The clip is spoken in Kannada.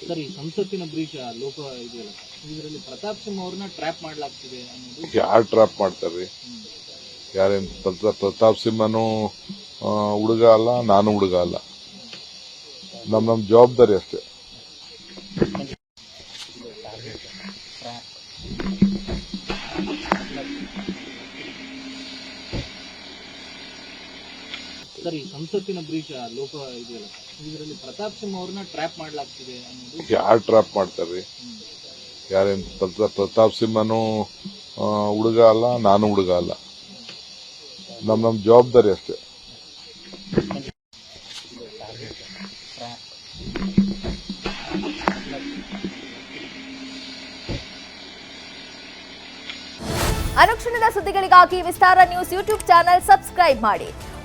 ಸರ್ ಈ ಸಂಸತ್ತಿನ ಬ್ರೀಚ್ ಲೋಕ ಇದೆಯಲ್ಲ ಇದರಲ್ಲಿ ಪ್ರತಾಪ್ ಸಿಂಹ ಅವ್ರನ್ನ ಟ್ರ್ಯಾಪ್ ಮಾಡ್ಲಾಗ್ತಿದೆ ಅನ್ನೋದು ಯಾರು ಟ್ರ್ಯಾಪ್ ಮಾಡ್ತಾರ್ರಿ. ಪ್ರತಾಪ್ ಪ್ರತಾಪ್ ಸಿಂಹನು ಹುಡುಗ ಅಲ್ಲ ನಾನು ಹುಡುಗ ಅಲ್ಲ. ನಮ್ಮ ನಮ್ಮ ಜವಾಬ್ದಾರಿ ಅಷ್ಟೇ. ಸರ್ ಈ ಸಂಸತ್ತಿನ ಬ್ರೀಚ್ ಲೋಕ ಇದೆಯಲ್ಲ ಇದರಲ್ಲಿ ಪ್ರತಾಪ್ ಸಿಂಹ ಅವ್ರನ್ನ ಟ್ರ್ಯಾಪ್ ಮಾಡ್ಲಾಗ್ತಿದೆ ಅನ್ನೋದು. ಯಾರು ಟ್ರಾಪ್ ಮಾಡ್ತಾರೆ. ಯಾರೇನ್ ಪ್ರತಾಪ್ ಪ್ರತಾಪ್ ಸಿಂಹನು ಆ, ಹುಡುಗ ಅಲ್ಲ ನಾನು ಹುಡುಗ ಅಲ್ಲ. ನಮ್ ನಮ್ ಜವಾಬ್ದಾರಿ ಅಷ್ಟೇ. ಅನುಕ್ಷಣದ ಸುದ್ದಿಗಳಿಗಾಗಿ Vistara news YouTube channel subscribe ಮಾಡಿ.